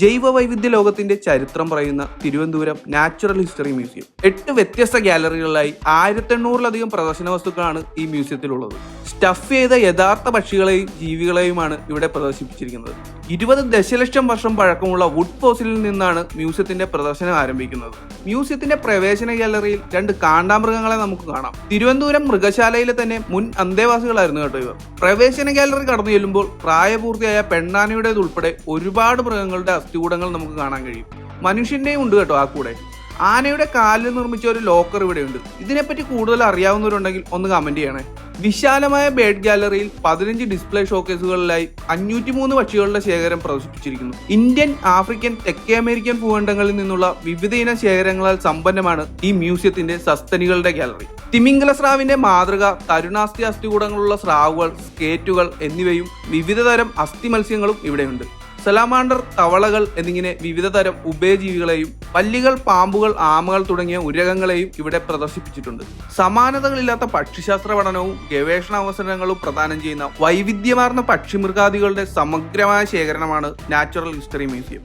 ജൈവ വൈവിധ്യ ലോകത്തിന്റെ ചരിത്രം പറയുന്ന തിരുവനന്തപുരം നാച്ചുറൽ ഹിസ്റ്ററി മ്യൂസിയം. എട്ട് വ്യത്യസ്ത ഗാലറികളിലായി ആയിരത്തി എണ്ണൂറിലധികം പ്രദർശന വസ്തുക്കളാണ് ഈ മ്യൂസിയത്തിലുള്ളത്. സ്റ്റഫ് ചെയ്ത യഥാർത്ഥ പക്ഷികളെയും ജീവികളെയുമാണ് ഇവിടെ പ്രദർശിപ്പിച്ചിരിക്കുന്നത്. ഇരുപത് ദശലക്ഷം വർഷം പഴക്കമുള്ള വുഡ് ഫോസിലിൽ നിന്നാണ് മ്യൂസിയത്തിന്റെ പ്രദർശനം ആരംഭിക്കുന്നത്. മ്യൂസിയത്തിന്റെ പ്രവേശന ഗാലറിയിൽ രണ്ട് കാണ്ടാമൃഗങ്ങളെ നമുക്ക് കാണാം. തിരുവനന്തപുരം മൃഗശാലയിലെ തന്നെ മുൻ അന്തേവാസികളായിരുന്നു കേട്ടോ ഇവർ. പ്രവേശന ഗാലറി കടന്നു ചെല്ലുമ്പോൾ പ്രായപൂർത്തിയായ പെണ്ണാനയുടേതുൾപ്പെടെ ഒരുപാട് മൃഗങ്ങളുടെ അസ്ഥികൂടങ്ങൾ നമുക്ക് കാണാൻ കഴിയും. മനുഷ്യന്റെയും ഉണ്ട് കേട്ടോ ആ കൂടെ. ആനയുടെ കാലിൽ നിർമ്മിച്ച ഒരു ലോക്കർ ഇവിടെയുണ്ട്. ഇതിനെപ്പറ്റി കൂടുതൽ അറിയാവുന്നവരുണ്ടെങ്കിൽ ഒന്ന് കമന്റ് ചെയ്യണേ. വിശാലമായ ബേഡ് ഗാലറിയിൽ പതിനഞ്ച് ഡിസ്പ്ലേ ഷോക്കേസുകളിലായി അഞ്ഞൂറ്റി മൂന്ന് പക്ഷികളുടെ ശേഖരം പ്രദർശിപ്പിച്ചിരിക്കുന്നു. ഇന്ത്യൻ ആഫ്രിക്കൻ തെക്കേ അമേരിക്കൻ ഭൂഖണ്ഡങ്ങളിൽ നിന്നുള്ള വിവിധ ഇന ശേഖരങ്ങളാൽ സമ്പന്നമാണ് ഈ മ്യൂസിയത്തിന്റെ സസ്തനികളുടെ ഗാലറി തിമിംഗല സ്രാവിന്റെ മാതൃക തരുണാസ്ഥി അസ്ഥികൂടങ്ങളുള്ള സ്രാവുകൾ സ്കേറ്റുകൾ എന്നിവയും വിവിധതരം അസ്ഥി മത്സ്യങ്ങളും ഇവിടെയുണ്ട്. സലാമാണ്ടർ തവളകൾ എന്നിങ്ങനെ വിവിധ തരം ഉഭയജീവികളെയും പല്ലികൾ പാമ്പുകൾ ആമകൾ തുടങ്ങിയ ഉരകങ്ങളെയും ഇവിടെ പ്രദർശിപ്പിച്ചിട്ടുണ്ട്. സമാനതകളില്ലാത്ത പക്ഷിശാസ്ത്ര പഠനവും ഗവേഷണ അവസരങ്ങളും പ്രദാനം ചെയ്യുന്ന വൈവിധ്യമാർന്ന പക്ഷിമൃഗാദികളുടെ സമഗ്രമായ ശേഖരണമാണ് നാച്ചുറൽ ഹിസ്റ്ററി മ്യൂസിയം.